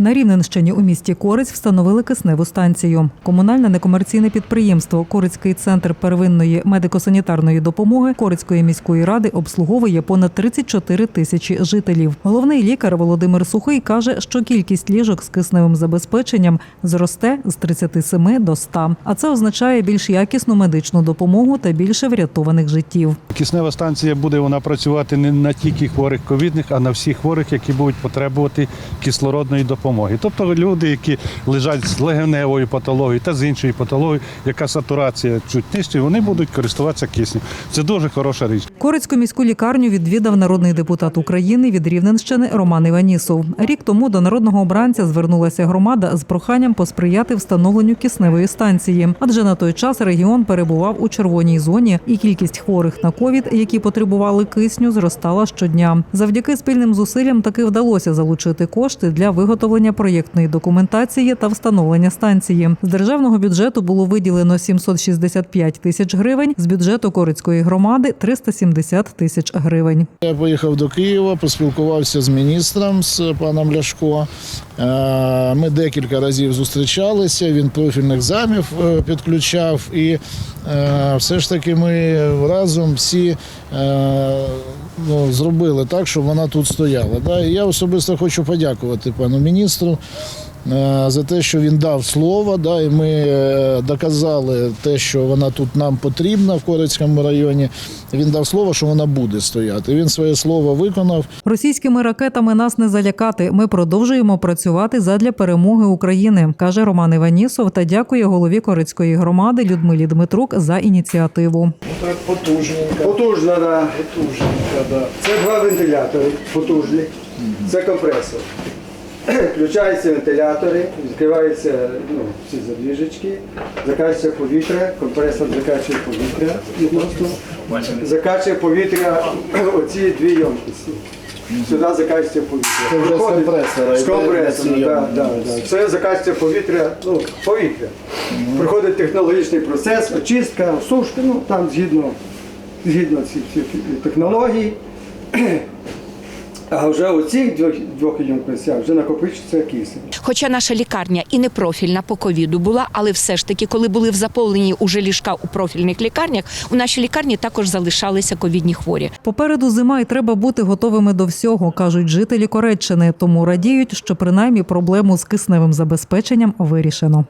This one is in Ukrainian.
На Рівненщині у місті Корець встановили кисневу станцію. Комунальне некомерційне підприємство Корицький центр первинної медико-санітарної допомоги Корицької міської ради обслуговує понад 34 тисячі жителів. Головний лікар Володимир Сухий каже, що кількість ліжок з кисневим забезпеченням зросте з 37 до 100. А це означає більш якісну медичну допомогу та більше врятованих життів. Киснева станція буде вона працювати не на тільки хворих ковідних, а на всіх хворих, які будуть потребувати кислородної допомоги. Тобто люди, які лежать з легеневою патологією та з іншою патологією, яка сатурація чуть нижче, вони будуть користуватися киснем. Це дуже хороша річ. Корицьку міську лікарню відвідав народний депутат України від Рівненщини Роман Іванісов. Рік тому до народного обранця звернулася громада з проханням посприяти встановленню кисневої станції, адже на той час регіон перебував у червоній зоні, і кількість хворих на ковід, які потребували кисню, зростала щодня. Завдяки спільним зусиллям таки вдалося залучити кошти для виготовлення проєктної документації та встановлення станції. З державного бюджету було виділено 765 тисяч гривень, з бюджету Корицької громади 370 тисяч гривень. Я поїхав до Києва, поспілкувався з міністром з паном Ляшко. Е, Ми декілька разів зустрічалися. Він профільних замів е, підключав, і е, все ж таки ми разом всі ну, зробили так, щоб вона тут стояла. Да? І я особисто хочу подякувати пану міністру. Е, За те, що він дав слово, да, і ми е, доказали те, що вона тут нам потрібна в Корицькому районі. Він дав слово, що вона буде стояти. Він своє слово виконав. Російськими ракетами нас не залякати. Ми продовжуємо працювати задля перемоги України, каже Роман Іванісов та дякує голові Корицької громади Людмилі Дмитрук за ініціативу. Так потужненько. Потужна, да. Потужненько, да. Це два вентилятори потужні. Це компресор. Включаються вентилятори, відкриваються ну, всі задвіжечки, закачується повітря, компресор закачує повітря і просто закачує повітря оці дві ємкості. Сюди закачується повітря. Це вже з компресора З йде компресора, на ці да, да, да. Це закачується повітря, ну, повітря. Проходить технологічний процес, очистка, сушка, ну там згідно, згідно цих всіх технологій. А вже у цих двох, двох ємкостях вже накопичується кисень. Хоча наша лікарня і не профільна по ковіду була, але все ж таки, коли були в заповнені уже ліжка у профільних лікарнях, у нашій лікарні також залишалися ковідні хворі. Попереду зима і треба бути готовими до всього, кажуть жителі Кореччини. Тому радіють, що принаймні проблему з кисневим забезпеченням вирішено.